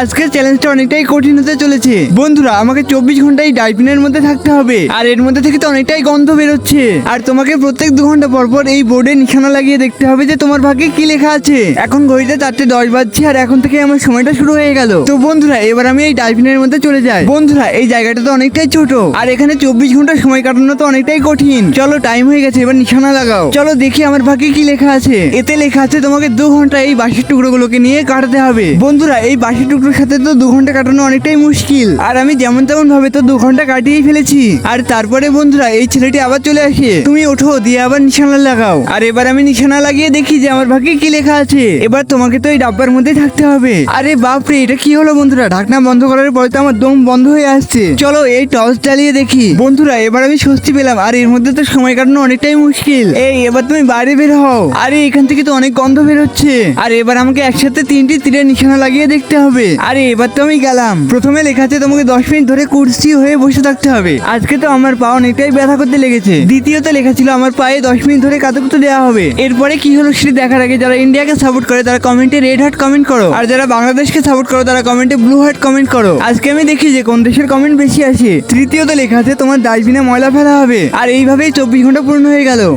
আজকের চ্যালেঞ্জটা অনেকটাই কঠিন হতে চলেছে। বন্ধুরা, আমাকে চব্বিশ ঘন্টায় ডাইপিনের মধ্যে থাকতে হবে। আর এর মধ্যে থেকে তো অনেকটাই গন্ধ বেরোচ্ছে। আর তোমাকে প্রত্যেক দু ঘণ্টা পর পর এই বোর্ডে নিশানা লাগিয়ে দেখতে হবে যে তোমার ভাগ্যে কি লেখা আছে। এখন ঘড়িতে চারটে দশ বাজছে আর এখন থেকে আমার সময়টা শুরু হয়ে গেল। তো বন্ধুরা, এবার আমি এই ডাইপিনের মধ্যে চলে যাই। বন্ধুরা, এই জায়গাটা তো অনেকটাই ছোট। আর এখানে চব্বিশ ঘণ্টা সময় কাটানো তো অনেকটাই কঠিন। চলো টাইম হয়ে গেছে, এবার নিশানা লাগাও। চলো, দেখি আমার ভাগ্যে কি লেখা আছে। এতে লেখা আছে তোমাকে দু ঘণ্টা এই বাঁশের টুকরোগুলোকে নিয়ে কাটাতে হবে। বন্ধুরা, এই বাঁশের টুকরোর সাথে তো দু ঘণ্টা কাটানো অনেকটাই মুশকিল। আর আমি যেমন তেমন ভাবে তো দু ঘণ্টা কাটিয়ে ফেলেছি। আর তারপরে বন্ধুরা, এই ছেলেটি আবার চলে আসে। তুমি ওঠো, দিয়ে আবার নিশানা লাগাও। আর এবার আমি নিশানা লাগিয়ে দেখি যে আমার ভাগ্যে কি লেখা আছে। এবার তোমাকে তো এই ডাব্বার মধ্যে থাকতে হবে। আরে বাপরে, এটা কি হলো বন্ধুরা? ঢাকনা বন্ধ করার পরে তো আমার দম বন্ধ হয়ে আসছে। চলো এই টর্চ জ্বালিয়ে দেখি। বন্ধুরা, এবার আমি স্বস্তি পেলাম। আর এর মধ্যে তো সময় কাটানো অনেকটাই মুশকিল। এই, এবার তুমি বাইরে বের হও। আরে, এখান থেকে তো অনেক গন্ধ বের হচ্ছে আর এবার আমাকে একসাথে তিনটি তীরের নিশানা লাগিয়ে দেখতে হবে। আরে, এবার তো আমি গেলাম। প্রথমে লেখা আছে, তোমাকে দশ মিনিট ধরে কুর্সি হয়ে বসে থাকতে হবে। আজকে তো আমার পা অনেকটাই ব্যথা করতে লেগেছে। দ্বিতীয়তে লেখা ছিল, আমার পায়ে দশ মিনিট ধরে কাতুকুতু দেওয়া হবে। এরপরে কি হলো সেটি দেখার আগে যারা ইন্ডিয়াকে সাপোর্ট করে, তারা কমেন্টে রেড হার্ট কমেন্ট করো। আর যারা বাংলাদেশকে সাপোর্ট করো, তারা কমেন্টে ব্লু হার্ট কমেন্ট করো। আজকে আমি দেখি যে কোন দেশের কমেন্ট বেশি আসে। তৃতীয়তে লেখা আছে, তোমার ডাস্টবিনে ময়লা ফেলা হবে। আর এইভাবেই চব্বিশ ঘণ্টা পূর্ণ হয়ে গেল।